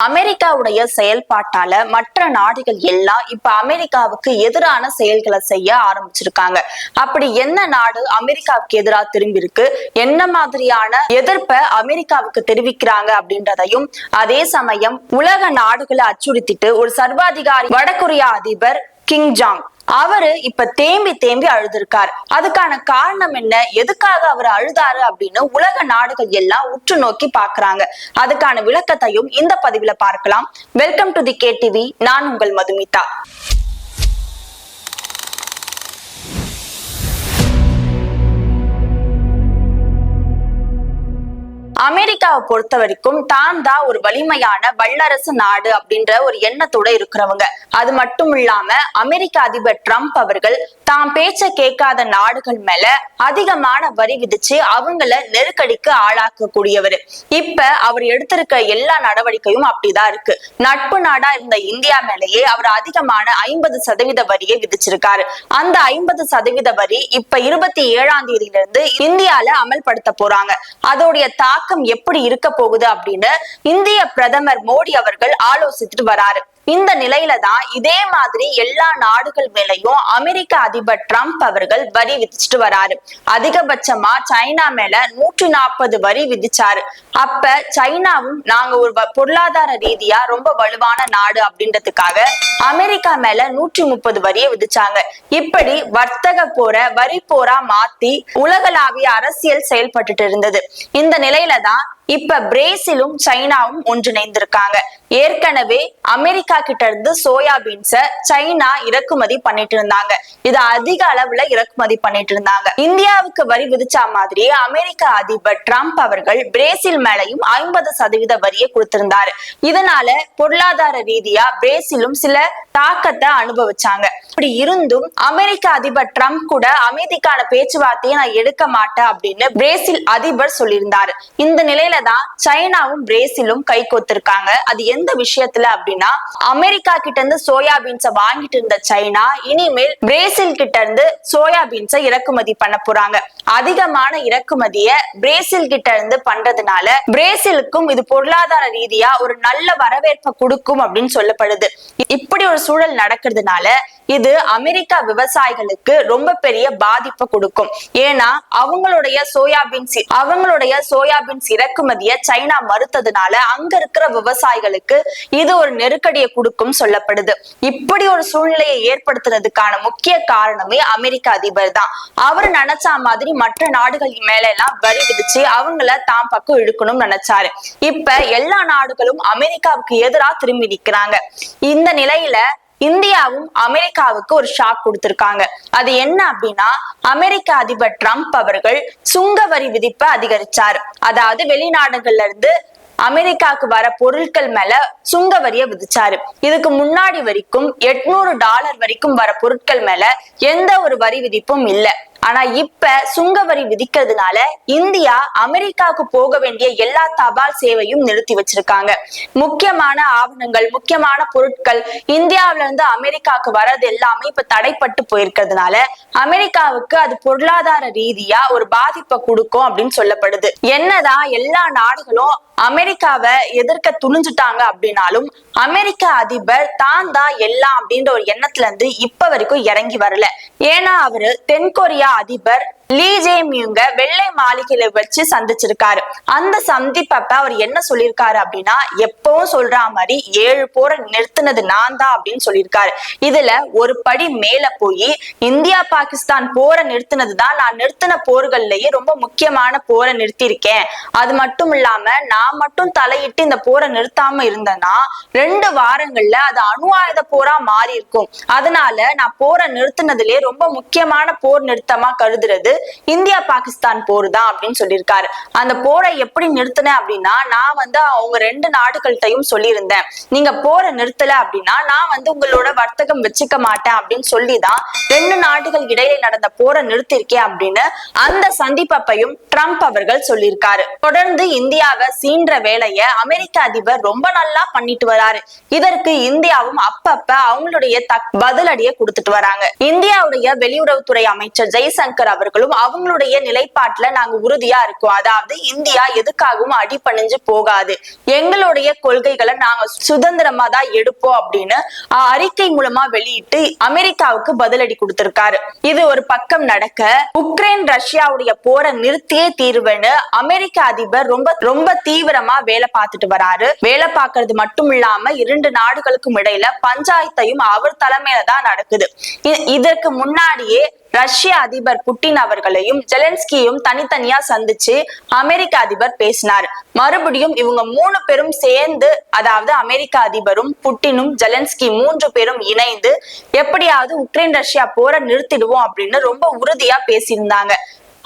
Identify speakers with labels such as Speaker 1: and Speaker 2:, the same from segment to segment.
Speaker 1: அமெரிக்காவுடைய செயல்பாட்டால மற்ற நாடுகள் எல்லாம் இப்ப அமெரிக்காவுக்கு எதிரான செயல்களை செய்ய ஆரம்பிச்சிருக்காங்க. அப்படி என்ன நாடு அமெரிக்காவுக்கு எதிராக திரும்பி இருக்கு என்ன மாதிரியான எதிர்ப்பை அமெரிக்காவுக்கு தெரிவிக்கிறாங்க அப்படின்றதையும் அதே சமயம் உலக நாடுகளை அச்சுறுத்திட்டு ஒரு சர்வாதிகாரி வடகொரியா அதிபர் கிங் ஜாங் அவரு இப்ப தேம்பி தேம்பி அழுதுருக்காரு. அதுக்கான காரணம் என்ன? எதுக்காக அவர் அழுதாரு அப்படின்னு உலக நாடுகள் எல்லாம் உற்று நோக்கி பாக்குறாங்க. அதுக்கான விளக்கத்தையும் இந்த பதிவுல பார்க்கலாம். Welcome to the K TV நான் உங்கள் மதுமிதா. அமெரிக்காவை பொறுத்த வரைக்கும் தான் தான் ஒரு வலிமையான வல்லரசு நாடு அப்படின்ற ஒரு எண்ணத்தோட இருக்கிறவங்க. அது மட்டும் இல்லாம அமெரிக்க அதிபர் ட்ரம்ப் அவர்கள் தாம் பேச்ச கேட்காத நாடுகள் மேல அதிகமான வரி விதிச்சு அவங்கள நெருக்கடிக்கு ஆளாக்கக்கூடியவர். இப்ப அவர் எடுத்திருக்க எல்லா நடவடிக்கையும் அப்படிதான் இருக்கு. நட்பு நாடா இருந்த இந்தியா மேலேயே அவர் அதிகமான ஐம்பது சதவீத வரியை விதிச்சிருக்காரு. அந்த ஐம்பது சதவீத வரி இப்ப இருபத்தி ஏழாம் தேதியிலிருந்து இந்தியால அமல்படுத்த போறாங்க. அதோடைய தாக்கம் எப்படி இருக்க போகுது அப்படின்னு இந்திய பிரதமர் மோடி அவர்கள் ஆலோசித்துட்டு வராரு. இந்த நிலையில தான் இதே மாதிரி எல்லா நாடுகள் மேலையும் அமெரிக்க அதிபர் ட்ரம்ப் அவர்கள் வரி விதிச்சுட்டு வராரு. அதிகபட்சமா சைனா மேல நூற்றி நாற்பது வரி விதிச்சாரு. அப்ப சைனாவும் நாங்க ஒரு பொருளாதார ரீதியா ரொம்ப வலுவான நாடு அப்படின்றதுக்காக அமெரிக்கா மேல நூற்றி முப்பது வரியை விதிச்சாங்க. இப்படி வர்த்தக போற வரி போரா மாத்தி உலகளாவிய அரசியல் செயல்பட்டுட்டு இருந்தது. இந்த நிலையில தான் இப்ப பிரேசிலும் சைனாவும் ஒன்றிணைந்திருக்காங்க. ஏற்கனவே அமெரிக்கா கிட்ட இருந்து சோயாபீன்ஸ சைனா இறக்குமதி பண்ணிட்டு இருந்தாங்க. இது அதிக அளவுல இறக்குமதி பண்ணிட்டு இருந்தாங்க. இந்தியாவுக்கு வரி விதிச்ச மாதிரி அமெரிக்க அதிபர் ட்ரம்ப் அவர்கள் பிரேசில் மேலையும் ஐம்பது சதவீத வரியை கொடுத்திருந்தாரு. இதனால பொருளாதார ரீதியா பிரேசிலும் சில தாக்கத்தை அனுபவிச்சாங்க. அப்படி இருந்தும் அமெரிக்க அதிபர் டிரம்ப் கூட அமைதிக்கான பேச்சுவார்த்தையை நான் எடுக்க மாட்டேன் அப்படின்னு பிரேசில் அதிபர் சொல்லியிருந்தாரு. இந்த நிலையில தான் சைனாவும் பிரேசிலும் கை கோத்திருக்காங்க. அது எந்த விஷயத்துல அப்படின்னா அமெரிக்கா கிட்ட இருந்து சோயாபீன்ஸை வாங்கிட்டு இருந்த சைனா இனிமேல் பிரேசில் கிட்ட இருந்து சோயாபீன்ஸை இறக்குமதி பண்ண போறாங்க. அதிகமான இறக்குமதிய பிரேசில் கிட்ட இருந்து பண்றதுனால பிரேசிலுக்கும் இது பொருளாதார ரீதியா ஒரு நல்ல வரவேற்பை கொடுக்கும் அப்படின்னு சொல்லப்படுது. இப்படி ஒரு சூழல் நடக்கிறதுனால இது அமெரிக்கா விவசாயிகளுக்கு ரொம்ப பெரிய பாதிப்பை கொடுக்கும். ஏன்னா அவங்களுடைய சோயாபீன்ஸ் அவங்களுடைய சோயாபீன்ஸ் இறக்குமதிய சைனா மறுத்ததுனால அங்க இருக்கிற விவசாயிகளுக்கு இது ஒரு நெருக்கடியை கொடுக்கும் சொல்லப்படுது. இப்படி ஒரு சூழ்நிலையை ஏற்படுத்துறதுக்கான முக்கிய காரணமே அமெரிக்க அதிபர் தான். அவர் நினைச்சா மாதிரி மற்ற நாடுகள் மேல எல்லாம் வரி விதிச்சு அவங்கள தாம் பக்கம் இழுக்கணும்னு நினைச்சாரு. இப்ப எல்லா நாடுகளும் அமெரிக்காவுக்கு எதிரா திரும்பி நிக்கிறாங்க. இந்த நிலையில இந்தியாவும் அமெரிக்காவுக்கு ஒரு ஷாக் கொடுத்திருக்காங்க. அது என்ன அப்படின்னா அமெரிக்க அதிபர் ட்ரம்ப் அவர்கள் சுங்க வரி விதிப்பை அதிகரிச்சார். அதாவது வெளிநாடுகள்ல இருந்து அமெரிக்காவுக்கு வர பொருட்கள் மேல சுங்க வரிய விதிச்சாரு. இதுக்கு முன்னாடி வரைக்கும் எட்நூறு டாலர் வரைக்கும் வர பொருட்கள் மேல எந்த ஒரு வரி விதிப்பும் இல்ல. ஆனா இப்ப சுங்க வரி விதிக்கிறதுனால இந்தியா அமெரிக்காவுக்கு போக வேண்டிய எல்லா தபால் சேவையும் நிறுத்தி வச்சிருக்காங்க. முக்கியமான ஆவணங்கள் முக்கியமான பொருட்கள் இந்தியாவில இருந்து அமெரிக்காவுக்கு வர்றது எல்லாமே இப்ப தடைப்பட்டு போயிருக்கிறதுனால அமெரிக்காவுக்கு அது பொருளாதார ரீதியா ஒரு பாதிப்பை கொடுக்கும் அப்படின்னு சொல்லப்படுது. என்னதான் எல்லா நாடுகளும் அமெரிக்காவை எதிர்க்க துணிஞ்சுட்டாங்க அப்படின்னாலும் அமெரிக்க அதிபர் தான் தான் எல்லாம் அப்படின்ற ஒரு எண்ணத்துல இருந்து இப்ப வரைக்கும் இறங்கி வரல. ஏன்னா அவரு தென்கொரியா அதிபர் லீ ஜேமியுங்க வெள்ளை மாளிகையில வச்சு சந்திச்சிருக்காரு. அந்த சந்திப்பப்ப அவர் என்ன சொல்லியிருக்காரு அப்படின்னா எப்பவும் சொல்ற மாதிரி ஏழு போரை நிறுத்தினது நான் தான் அப்படின்னு சொல்லியிருக்காரு இதுல ஒரு படி மேல போய் இந்தியா பாகிஸ்தான் போரை நிறுத்தினது தான் நான் நிறுத்தின போர்கள்லயே ரொம்ப முக்கியமான போரை நிறுத்தியிருக்கேன். அது மட்டும் இல்லாம நான் மட்டும் தலையிட்டு இந்த போரை நிறுத்தாம இருந்தேன்னா ரெண்டு வாரங்கள்ல அது அணு ஆயுத போரா மாறி இருக்கும் அதனால நான் போரை நிறுத்தினதுலயே ரொம்ப முக்கியமான போர் நிறுத்தமா கருதுறது இந்தியா பாகிஸ்தான் போர் தான் அப்படின்னு சொல்லியிருக்காரு. அந்த போரை எப்படி நிறுத்தினேன் அப்படின்னா நான் வந்து அவங்க ரெண்டு நாடுகள்கிட்டையும் சொல்லியிருந்தேன். நீங்க போரை நிறுத்தல அப்படின்னா நான் வந்து உங்களோட வர்த்தகம் வச்சுக்க மாட்டேன் அப்படின்னு சொல்லிதான் ரெண்டு நாடுகள் இடையில நடந்த போரை நிறுத்திருக்கேன் அப்படின்னு அந்த சந்திப்பப்பையும் ட்ரம்ப் அவர்கள் சொல்லியிருக்காரு. தொடர்ந்து இந்தியாவை சீன்ற வேலைய அமெரிக்க அதிபர் ரொம்ப நல்லா பண்ணிட்டு வராரு. இதற்கு இந்தியாவும் அப்பப்ப அவங்களுடைய பதிலடியை கொடுத்துட்டு வராங்க. இந்தியாவுடைய வெளியுறவுத்துறை அமைச்சர் ஜெய்சங்கர் அவர்களும் அவர்களும் அவங்களுடைய நிலைப்பாட்டுல நாங்க உறுதியா இருக்கோம். அதாவது இந்தியா எதுக்காகவும் அடிப்பணிஞ்சு போகாது. எங்களுடைய கொள்கைகளை நாங்க சுதந்திரமா தான் எடுப்போம் அப்படின்னு அறிக்கை மூலமா வெளியிட்டு அமெரிக்காவுக்கு பதிலடி கொடுத்திருக்காரு. இது ஒரு பக்கம் நடக்க உக்ரைன் ரஷ்யாவுடைய போரை நிறுத்தியே தீர்வுன்னு அமெரிக்க அதிபர் ரொம்ப ரொம்ப தீவிரமா வேலை பார்த்துட்டு வராரு. வேலை பார்க்கறது மட்டும் இல்லாம இரண்டு நாடுகளுக்கும் இடையில பஞ்சாயத்தையும் அவர் தலைமையில தான் நடக்குது. இதற்கு முன்னாடியே ரஷ்ய அதிபர் புட்டின் அவர்களையும் ஜெலன்ஸ்கியும் தனித்தனியா சந்திச்சு அமெரிக்க அதிபர் பேசினார். மறுபடியும் இவங்க மூணு பேரும் சேர்ந்து அதாவது அமெரிக்க அதிபரும் புட்டினும் ஜெலன்ஸ்கி மூன்று பேரும் இணைந்து எப்படியாவது உக்ரைன் ரஷ்யா போரை நிறுத்திடுவோம் அப்படின்னு ரொம்ப உறுதியா பேசியிருந்தாங்க.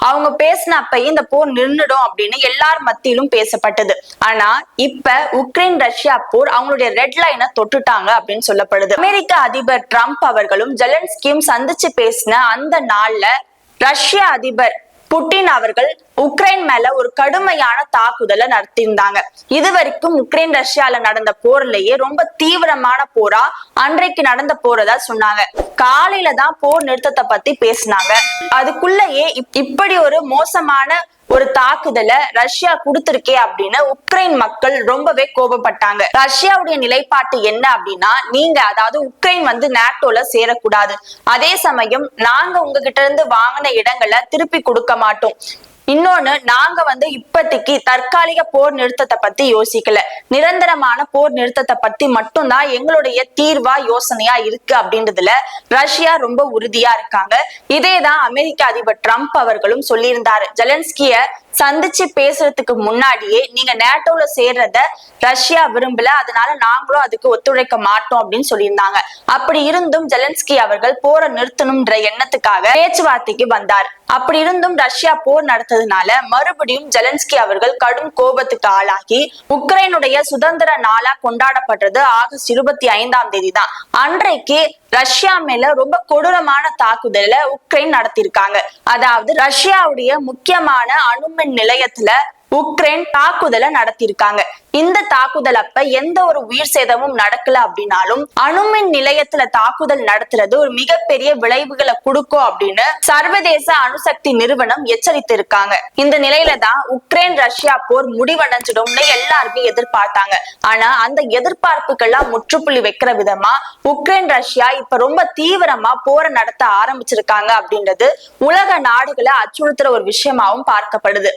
Speaker 1: அவங்க பேசினப்பயே இந்த போர் நின்னுடும் அப்படின்னு எல்லார் மத்தியிலும் பேசப்பட்டது. ஆனா இப்ப உக்ரைன் ரஷ்யா போர் அவங்களுடைய ரெட் லைனை தொட்டுட்டாங்க அப்படின்னு சொல்லப்படுது. அமெரிக்க அதிபர் ட்ரம்ப் அவர்களும் ஜெலன்ஸ்கியும் சந்திச்சு பேசின அந்த நாள்ல ரஷ்ய அதிபர் புட்டின் அவர்கள் உக்ரைன் மேல ஒரு கடுமையான தாக்குதலை நடத்தியிருந்தாங்க. இது வரைக்கும் உக்ரைன் ரஷ்யால நடந்த போர்லயே ரொம்ப தீவிரமான போரா அன்றைக்கு நடந்த போறதா சொன்னாங்க. காலையில தான் போர் நிறுத்தத்தை பத்தி பேசினாங்க. அதுக்குள்ளேயே இப்- இப்படி ஒரு மோசமான ஒரு தாக்குதலை ரஷ்யா கொடுத்திருக்கே அப்படின்னு உக்ரைன் மக்கள் ரொம்பவே கோபப்பட்டாங்க. ரஷ்யாவுடைய நிலைப்பாட்டு என்ன அப்படின்னா நீங்க அதாவது உக்ரைன் வந்து நாட்டோல சேரக்கூடாது. அதே சமயம் நாங்க உங்ககிட்ட இருந்து வாங்கின இடங்களை திருப்பி கொடுக்க மாட்டோம். இன்னொன்னு நாங்க வந்து இப்பத்திக்கு தற்காலிக போர் நிறுத்தத்தை பத்தி யோசிக்கல. நிரந்தரமான போர் நிறுத்தத்தை பத்தி மட்டும்தான் எங்களுடைய தீர்வா யோசனையா இருக்கு அப்படின்றதுல ரஷ்யா ரொம்ப உறுதியா இருக்காங்க. இதேதான் அமெரிக்க அதிபர் ட்ரம்ப் அவர்களும் சொல்லியிருந்தாரு. ஜெலன்ஸ்கிய சந்திச்சு பேசுறதுக்கு முன்னாடியே நீங்க நேட்டோல சேர்றத ரஷ்யா விரும்பல அதனால நாங்களும் அதுக்கு ஒத்துழைக்க மாட்டோம் அப்படின்னு சொல்லியிருந்தாங்க. அப்படி இருந்தும் ஜெலன்ஸ்கி அவர்கள் போரை நிறுத்தணும்ன்ற எண்ணத்துக்காக பேச்சுவார்த்தைக்கு வந்தார். அப்படி இருந்தும் ரஷ்யா போர் நடத்ததுனால மறுபடியும் ஜெலன்ஸ்கி அவர்கள் கடும் கோபத்துக்கு ஆளாகி உக்ரைனுடைய சுதந்திர நாளா கொண்டாடப்பட்டது ஆகஸ்ட் இருபத்தி ஐந்தாம் தேதி தான் அன்றைக்கு ரஷ்யா மேல ரொம்ப கொடூரமான தாக்குதல உக்ரைன் நடத்தியிருக்காங்க. அதாவது ரஷ்யாவுடைய முக்கியமான அணுமை அணுமின் நிலையத்துல உக்ரைன் தாக்குதலை நடத்தியிருக்காங்க. இந்த தாக்குதல் அப்ப எந்த ஒரு உயிர் சேதமும் நடக்கல அப்படின்னாலும் அணுமின் நிலையத்துல தாக்குதல் நடத்துறது ஒரு மிகப்பெரிய விளைவுகளை கொடுக்கும் அப்படின்னு சர்வதேச அணுசக்தி நிறுவனம் எச்சரித்து இருக்காங்க இந்த நிலையில தான் உக்ரைன் ரஷ்யா போர் முடிவடைஞ்சிடும்னு எல்லாருமே எதிர்பார்த்தாங்க. ஆனா அந்த எதிர்பார்ப்புக்கெல்லாம் முற்றுப்புள்ளி வைக்கிற விதமா உக்ரைன் ரஷ்யா இப்ப ரொம்ப தீவிரமா போரை நடத்த ஆரம்பிச்சிருக்காங்க அப்படின்றது உலக நாடுகளை அச்சுறுத்துற ஒரு விஷயமாவும் பார்க்கப்படுது.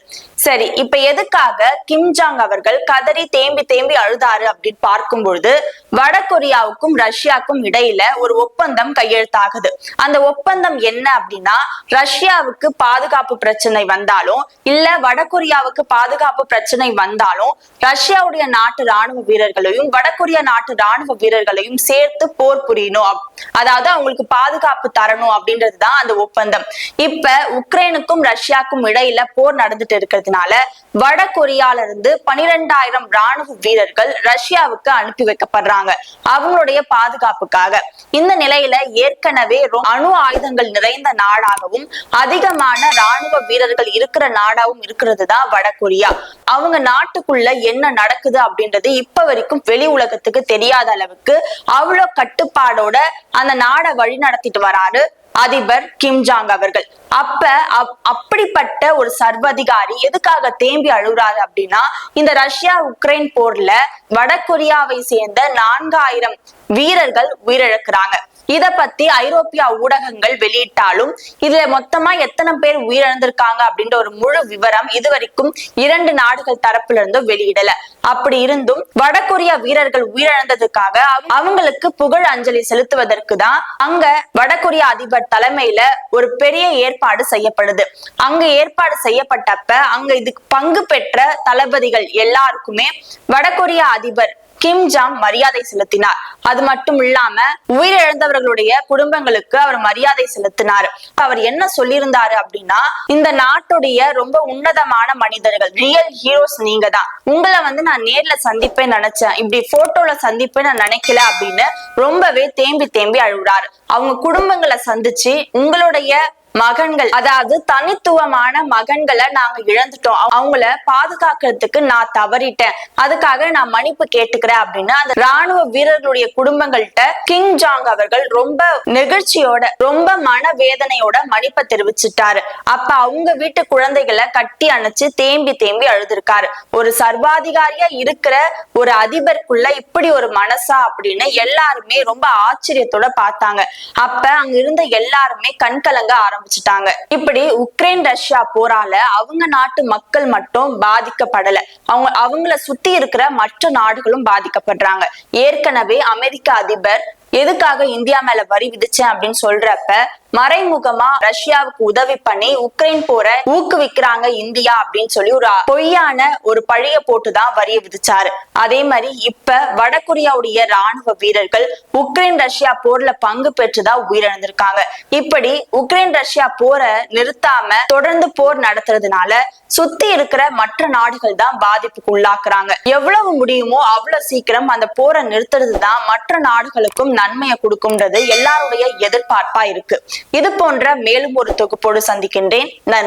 Speaker 1: சரி இப்ப எதுக்காக கிம் ஜாங் அவர்கள் கதறி தேம்பி தேம்பி அழுதாரு அப்படின்னு பார்க்கும் பொழுது வட கொரியாவுக்கும் ரஷ்யாவுக்கும் இடையில ஒரு ஒப்பந்தம் கையெழுத்தாகுது. அந்த ஒப்பந்தம் என்ன அப்படின்னா ரஷ்யாவுக்கு பாதுகாப்பு பிரச்சனை வந்தாலும் இல்ல வடகொரியாவுக்கு பாதுகாப்பு பிரச்சனை வந்தாலும் ரஷ்யாவுடைய நாட்டு ராணுவ வீரர்களையும் வடகொரியா நாட்டு ராணுவ வீரர்களையும் சேர்த்து போர் புரியணும். அதாவது அவங்களுக்கு பாதுகாப்பு தரணும் அப்படின்றதுதான் அந்த ஒப்பந்தம். இப்ப உக்ரைனுக்கும் ரஷ்யாவுக்கும் இடையில போர் நடந்துட்டு இருக்கிறதுனால வட கொரியால இருந்து பனிரெண்டாயிரம் ராணுவ வீரர்கள் ரஷ்யாவுக்கு அனுப்பி வைக்கப்படுறாங்க. அவங்களுடைய பாதுகாப்புக்காக. இந்த நிலையில ஏற்கனவே அணு ஆயுதங்கள் நிறைந்த நாடாகவும் அதிகமான ராணுவ வீரர்கள் இருக்கிற நாடாகவும் இருக்கிறது தான் வடகொரியா. அவங்க நாட்டுக்குள்ள என்ன நடக்குது அப்படின்றது இப்ப வரைக்கும் வெளி உலகத்துக்கு தெரியாத அளவுக்கு அவ்வளவு கட்டுப்பாடோட அந்த நாடை வழி நடத்திட்டு வராரு. அதிபர் கிம் ஜாங் அவர்கள். அப்ப அப்- அப்படிப்பட்ட ஒரு சர்வதிகாரி எதுக்காக தேம்பி அழுகுறாரு அப்படின்னா இந்த ரஷ்யா உக்ரைன் போர்ல வட கொரியாவை சேர்ந்த நான்காயிரம் வீரர்கள் உயிரிழக்கிறாங்க. இத பத்தி ஐரோப்பிய ஊடகங்கள் வெளியிட்டாலும் இதுல மொத்தமா எத்தனை பேர் உயிரிழந்திருக்காங்க அப்படின்ற ஒரு முழு விவரம் இதுவரைக்கும் இரண்டு நாடுகள் தரப்புல இருந்தும் வெளியிடல. அப்படி இருந்தும் வடகொரிய வீரர்கள் உயிரிழந்ததுக்காக அவங்களுக்கு புகழ் அஞ்சலி செலுத்துவதற்கு தான் அங்க வடகொரிய அதிபர் தலைமையில ஒரு பெரிய ஏற்பாடு செய்யப்படுது. அங்க ஏற்பாடு செய்யப்பட்டப்ப அங்க இதுக்கு பங்கு பெற்ற தளபதிகள் எல்லாருக்குமே வடகொரிய அதிபர் கிம் ஜாங் மரியாதை செலுத்தினார். அது மட்டும் இல்லாம உயிரிழந்தவர்களுடைய குடும்பங்களுக்கு அவர் மரியாதை செலுத்தினார். அவர் என்ன சொல்லியிருந்தாரு அப்படின்னா இந்த நாட்டுடைய ரொம்ப உன்னதமான மனிதர்கள் ரியல் ஹீரோஸ் நீங்க தான் உங்களை வந்து நான் நேர்ல சந்திப்பேன் நினைச்சேன். இப்படி போட்டோல சந்திப்பேன் நான் நினைக்கல அப்படின்னு ரொம்பவே தேம்பி தேம்பி அழுகுறாரு. அவங்க குடும்பங்களை சந்திச்சு உங்களுடைய மகன்கள் அதாவது தனித்துவமான மகன்களை நாங்க இழந்துட்டோம். அவங்கள பாதுகாக்கிறதுக்கு நான் தவறிட்டேன். அதுக்காக நான் மன்னிப்பு கேட்டுக்கிறேன் அப்படின்னு அந்த ராணுவ வீரர்களுடைய குடும்பங்கள்ட்ட கிங் ஜாங் அவர்கள் ரொம்ப நெகிழ்ச்சியோட ரொம்ப மன வேதனையோட மன்னிப்பை தெரிவிச்சிட்டாரு. அப்ப அவங்க வீட்டு குழந்தைகளை கட்டி அணைச்சு தேம்பி தேம்பி அழுதுருக்காரு. ஒரு சர்வாதிகாரியா இருக்கிற ஒரு அதிபருக்குள்ள இப்படி ஒரு மனசா அப்படின்னு எல்லாருமே ரொம்ப ஆச்சரியத்தோட பார்த்தாங்க. அப்ப அங்க இருந்த எல்லாருமே கண்கலங்க ஆரம்பிச்சிட்டாங்க. இப்படி உக்ரைன் ரஷ்யா போரால அவங்க நாட்டு மக்கள் மட்டும் பாதிக்கப்படல. அவங்க அவங்கள சுத்தி இருக்கிற மற்ற நாடுகளும் பாதிக்கப்படுறாங்க. ஏற்கனவே அமெரிக்க அதிபர் எதுக்காக இந்தியா மேல வரி விதிச்சேன் அப்படின்னு சொல்றப்ப மறைமுகமா ரஷ்யாவுக்கு உதவி பண்ணி உக்ரைன் போற ஊக்குவிக்கிறாங்க இந்தியா அப்படின்னு சொல்லி ஒரு பொய்யான ஒரு பழிய போட்டுதான் வரிய விதிச்சாரு. அதே மாதிரி இப்ப வடகொரியாவுடைய ராணுவ வீரர்கள் உக்ரைன் ரஷ்யா போர்ல பங்கு பெற்றுதான் உயிரிழந்திருக்காங்க. இப்படி உக்ரைன் ரஷ்யா போரை நிறுத்தாம தொடர்ந்து போர் நடத்துறதுனால சுத்தி இருக்கிற மற்ற நாடுகள் தான் பாதிப்புக்கு உள்ளாக்குறாங்க எவ்வளவு முடியுமோ அவ்வளவு சீக்கிரம் அந்த போரை நிறுத்துறது தான் மற்ற நாடுகளுக்கும் நன்மையை கொடுக்கும்ன்றது எல்லாருடைய எதிர்பார்ப்பா இருக்கு. இது போன்ற மேலும் ஒரு தொகுப்போடு சந்திக்கின்றேன். நன்றி.